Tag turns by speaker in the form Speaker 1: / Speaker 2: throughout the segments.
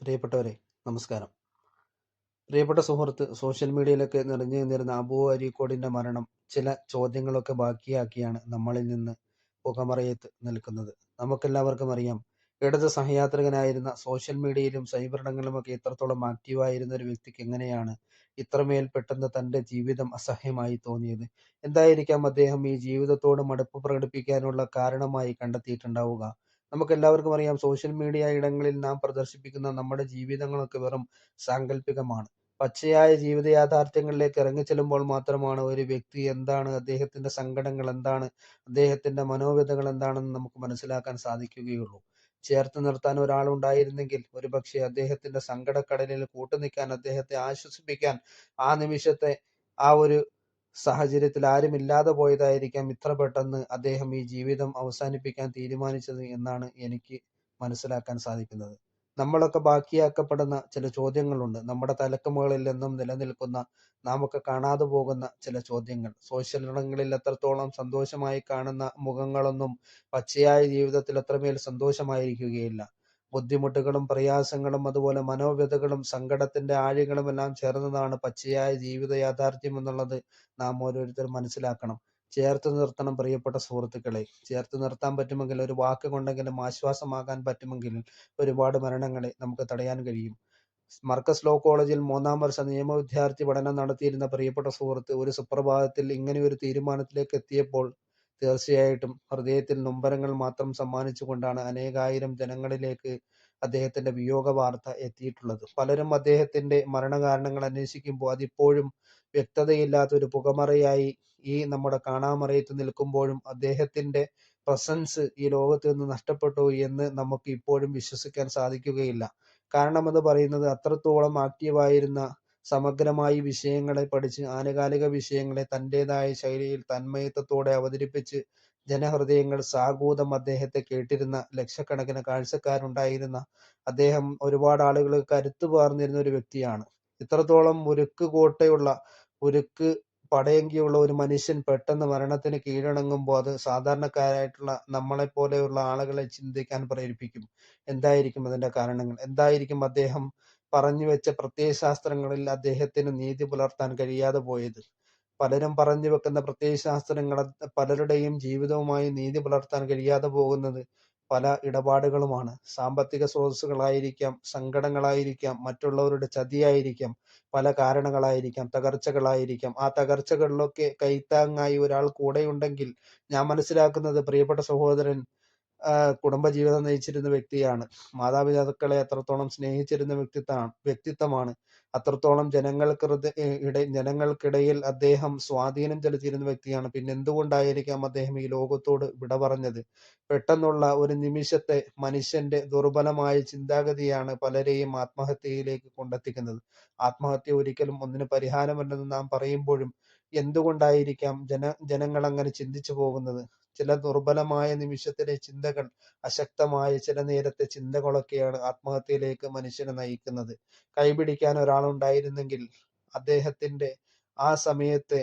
Speaker 1: പ്രിയപ്പെട്ടവരെ നമസ്കാരം. പ്രിയപ്പെട്ട സുഹൃത്ത് സോഷ്യൽ മീഡിയയിലൊക്കെ നിറഞ്ഞു നിന്നിരുന്ന അബു അരീക്കോടിന്റെ മരണം ചില ചോദ്യങ്ങളൊക്കെ ബാക്കിയാക്കിയാണ് നമ്മളിൽ നിന്ന് പുകമറയത്ത് നിൽക്കുന്നത്. നമുക്കെല്ലാവർക്കും അറിയാം ഇടത് സഹയാത്രികനായിരുന്ന സോഷ്യൽ മീഡിയയിലും സൈബറിടങ്ങളിലുമൊക്കെ ഇത്രത്തോളം ആക്റ്റീവായിരുന്ന ഒരു വ്യക്തിക്ക് എങ്ങനെയാണ് ഇത്രമേൽ പെട്ടെന്ന് തന്റെ ജീവിതം അസഹ്യമായി തോന്നിയത്? എന്തായിരിക്കാം അദ്ദേഹം ഈ ജീവിതത്തോട് മടുപ്പ് പ്രകടിപ്പിക്കാനുള്ള കാരണമായി കണ്ടെത്തിയിട്ടുണ്ടാവുക? നമുക്കെല്ലാവർക്കും അറിയാം. സോഷ്യൽ മീഡിയ ഇടങ്ങളിൽ നാം പ്രദർശിപ്പിക്കുന്ന നമ്മുടെ ജീവിതങ്ങളൊക്കെ വെറും സാങ്കല്പികമാണ് പച്ചയായ ജീവിത യാഥാർത്ഥ്യങ്ങളിലേക്ക് ഇറങ്ങിച്ചെല്ലുമ്പോൾ മാത്രമാണ് ഒരു വ്യക്തി എന്താണ് അദ്ദേഹത്തിന്റെ സങ്കടങ്ങൾ എന്താണ് അദ്ദേഹത്തിന്റെ മനോവ്യഥകൾ എന്താണെന്ന് നമുക്ക് മനസ്സിലാക്കാൻ സാധിക്കുകയുള്ളൂ. ചേർത്ത് നിർത്താൻ ഒരാളുണ്ടായിരുന്നെങ്കിൽ ഒരുപക്ഷെ അദ്ദേഹത്തിന്റെ സങ്കടക്കടലിൽ കൂട്ടുനിൽക്കാൻ അദ്ദേഹത്തെ ആശ്വസിപ്പിക്കാൻ ആ നിമിഷത്തെ ആ ഒരു സാഹചര്യത്തിൽ ആരുമില്ലാതെ പോയതായിരിക്കാം ഇത്ര പെട്ടെന്ന് അദ്ദേഹം ഈ ജീവിതം അവസാനിപ്പിക്കാൻ തീരുമാനിച്ചത് എന്നാണ് എനിക്ക് മനസ്സിലാക്കാൻ സാധിക്കുന്നത്. നമ്മളൊക്കെ ബാക്കിയാക്കപ്പെടുന്ന ചില ചോദ്യങ്ങളുണ്ട്. നമ്മുടെ തലക്കുമുകളിൽ നിന്നും നിലനിൽക്കുന്ന നമുക്ക് കാണാതെ പോകുന്ന ചില ചോദ്യങ്ങൾ. സോഷ്യൽ ഇടങ്ങളിൽ എത്രത്തോളം സന്തോഷമായി കാണുന്ന മുഖങ്ങളൊന്നും പച്ചയായ ജീവിതത്തിൽ അത്രമേൽ സന്തോഷമായിരിക്കുകയില്ല. ബുദ്ധിമുട്ടുകളും പ്രയാസങ്ങളും അതുപോലെ മനോവ്യഥകളും സങ്കടത്തിന്റെ ആഴികളും എല്ലാം ചേർന്നതാണ് പച്ചയായ ജീവിത യാഥാർത്ഥ്യം എന്നുള്ളത് നാം ഓരോരുത്തരും മനസ്സിലാക്കണം. ചേർത്ത് നിർത്തണം പ്രിയപ്പെട്ട സുഹൃത്തുക്കളെ. ചേർത്ത് നിർത്താൻ പറ്റുമെങ്കിൽ ഒരു വാക്ക് കൊണ്ടെങ്കിലും ആശ്വാസമാകാൻ പറ്റുമെങ്കിൽ ഒരുപാട് മരണങ്ങളെ നമുക്ക് തടയാൻ കഴിയും. മർക്കസ് ലോ കോളേജിൽ മൂന്നാം വർഷ നിയമ വിദ്യാർത്ഥി പഠനം നടത്തിയിരുന്ന പ്രിയപ്പെട്ട സുഹൃത്ത് ഒരു സുപ്രഭാതത്തിൽ ഇങ്ങനെ ഒരു തീരുമാനത്തിലേക്ക് എത്തിയപ്പോൾ തീർച്ചയായിട്ടും ഹൃദയത്തിൽ നൊമ്പരങ്ങൾ മാത്രം സമ്മാനിച്ചുകൊണ്ടാണ് അനേകായിരം ജനങ്ങളിലേക്ക് അദ്ദേഹത്തിന്റെ വിയോഗ വാർത്ത എത്തിയിട്ടുള്ളത്. പലരും അദ്ദേഹത്തിന്റെ മരണകാരണങ്ങൾ അന്വേഷിക്കുമ്പോൾ അതിപ്പോഴും വ്യക്തതയില്ലാത്ത ഒരു പുകമറയായി ഈ നമ്മുടെ കാണാമറയത്ത് നിൽക്കുമ്പോഴും അദ്ദേഹത്തിന്റെ പ്രസൻസ് ഈ ലോകത്ത് നിന്ന് നഷ്ടപ്പെട്ടു എന്ന് നമുക്ക് ഇപ്പോഴും വിശ്വസിക്കാൻ സാധിക്കുകയില്ല. കാരണം എന്ന് പറയുന്നത് അത്രത്തോളം ആക്റ്റീവായിരുന്ന സമഗ്രമായി വിഷയങ്ങളെ പഠിച്ച് ആനുകാലിക വിഷയങ്ങളെ തന്റേതായ ശൈലിയിൽ തന്മയത്വത്തോടെ അവതരിപ്പിച്ച് ജനഹൃദയങ്ങൾ സാഗൂതം അദ്ദേഹത്തെ കേട്ടിരുന്ന ലക്ഷക്കണക്കിന് കാഴ്ചക്കാരുണ്ടായിരുന്ന അദ്ദേഹം ഒരുപാട് ആളുകൾ കരുത്തു പകർന്നിരുന്ന ഒരു വ്യക്തിയാണ്. ഇത്രത്തോളം ഉരുക്ക് കോട്ടയുള്ള ഉരുക്ക് പടയങ്കിയുള്ള ഒരു മനുഷ്യൻ പെട്ടെന്ന് മരണത്തിന് കീഴടങ്ങുമ്പോൾ അത് സാധാരണക്കാരായിട്ടുള്ള നമ്മളെ പോലെയുള്ള ആളുകളെ ചിന്തിക്കാൻ പ്രേരിപ്പിക്കും. എന്തായിരിക്കും അതിന്റെ കാരണങ്ങൾ? എന്തായിരിക്കും അദ്ദേഹം പറഞ്ഞു വെച്ച പ്രത്യയശാസ്ത്രങ്ങളിൽ അദ്ദേഹത്തിന് നീതി പുലർത്താൻ കഴിയാതെ പോയത്. പലരും പറഞ്ഞു വെക്കുന്ന പ്രത്യയശാസ്ത്രങ്ങൾ പലരുടെയും ജീവിതവുമായി നീതി പുലർത്താൻ കഴിയാതെ പോകുന്നത് പല ഇടപാടുകളുമാണ്. സാമ്പത്തിക സ്രോതസ്സുകളായിരിക്കാം സങ്കടങ്ങളായിരിക്കാം മറ്റുള്ളവരുടെ ചതിയായിരിക്കാം പല കാരണങ്ങളായിരിക്കാം തകർച്ചകളായിരിക്കാം. ആ തകർച്ചകളിലൊക്കെ കൈത്താങ്ങായി ഒരാൾ കൂടെയുണ്ടെങ്കിൽ ഞാൻ മനസ്സിലാക്കുന്നത് പ്രിയപ്പെട്ട സഹോദരൻ കുടുംബജീവിതം നയിച്ചിരുന്ന വ്യക്തിയാണ്. മാതാപിതാക്കളെ എത്രത്തോളം സ്നേഹിച്ചിരുന്ന വ്യക്തിത്വമാണ് വ്യക്തിത്വമാണ്. അത്രത്തോളം ജനങ്ങൾക്ക് ഇട ജനങ്ങൾക്കിടയിൽ അദ്ദേഹം സ്വാധീനം ചെലുത്തിയിരുന്ന വ്യക്തിയാണ്. പിന്നെ എന്തുകൊണ്ടായിരിക്കാം അദ്ദേഹം ഈ ലോകത്തോട് വിട പറഞ്ഞത്? പെട്ടെന്നുള്ള ഒരു നിമിഷത്തെ മനുഷ്യന്റെ ദുർബലമായ ചിന്താഗതിയാണ് പലരെയും ആത്മഹത്യയിലേക്ക് കൊണ്ടെത്തിക്കുന്നത്. ആത്മഹത്യ ഒരിക്കലും ഒന്നിന് പരിഹാരമല്ലെന്ന് നാം പറയുമ്പോഴും എന്തുകൊണ്ടായിരിക്കാം ജന ജനങ്ങൾ അങ്ങനെ ചിന്തിച്ചു പോകുന്നത്? ചില ദുർബലമായ നിമിഷത്തിലെ ചിന്തകൾ അശക്തമായ ചില നേരത്തെ ചിന്തകളൊക്കെയാണ് ആത്മഹത്യയിലേക്ക് മനുഷ്യനെ നയിക്കുന്നത്. കൈപിടിക്കാൻ ഒരാളുണ്ടായിരുന്നെങ്കിൽ അദ്ദേഹത്തിന്റെ ആ സമയത്തെ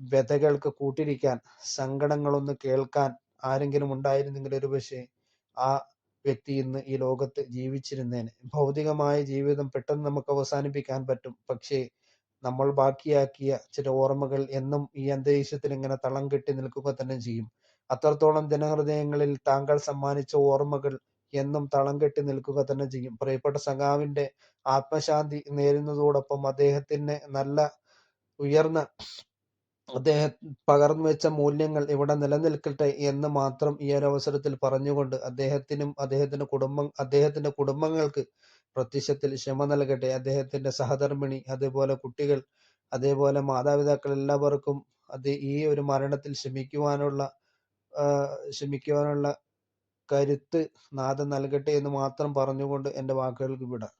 Speaker 1: വ്യഥകൾക്ക് കൂട്ടിരിക്കാൻ സങ്കടങ്ങളൊന്ന് കേൾക്കാൻ ആരെങ്കിലും ഉണ്ടായിരുന്നെങ്കിൽ ഒരുപക്ഷെ ആ വ്യക്തി ഇന്ന് ഈ ലോകത്ത് ജീവിച്ചിരുന്നേനെ. ഭൗതികമായ ജീവിതം പെട്ടെന്ന് നമുക്ക് അവസാനിപ്പിക്കാൻ പറ്റും. പക്ഷേ നമ്മൾ ബാക്കിയാക്കിയ ചില ഓർമ്മകൾ എന്നും ഈ അന്തരീക്ഷത്തിൽ ഇങ്ങനെ തളം കെട്ടി നിൽക്കുക തന്നെ ചെയ്യും. അത്രത്തോളം ജനഹൃദയങ്ങളിൽ താങ്കൾ സമ്മാനിച്ച ഓർമ്മകൾ എന്നും തളം കെട്ടി നിൽക്കുക തന്നെ ചെയ്യും. പ്രിയപ്പെട്ട സഖാവിന്റെ ആത്മശാന്തി നേരുന്നതോടൊപ്പം അദ്ദേഹത്തിന് നല്ല ഉയർന്ന അദ്ദേഹം പകർന്നു വെച്ച മൂല്യങ്ങൾ ഇവിടെ നിലനിൽക്കട്ടെ എന്ന് മാത്രം ഈ ഒരു അവസരത്തിൽ പറഞ്ഞുകൊണ്ട് അദ്ദേഹത്തിനും അദ്ദേഹത്തിന്റെ കുടുംബം അദ്ദേഹത്തിന്റെ കുടുംബങ്ങൾക്ക് പ്രത്യക്ഷത്തിൽ ക്ഷമ നൽകട്ടെ. അദ്ദേഹത്തിന്റെ സഹധർമ്മിണി അതേപോലെ കുട്ടികൾ അതേപോലെ മാതാപിതാക്കൾ എല്ലാവർക്കും അത് ഈ ഒരു മരണത്തിൽ ക്ഷമിക്കുവാനുള്ള ക്ഷമിക്കുവാനുള്ള കരുത്ത് നാഥൻ നൽകട്ടെ എന്ന് മാത്രം പറഞ്ഞുകൊണ്ട് എന്റെ വാക്കുകൾക്ക് വിടാം.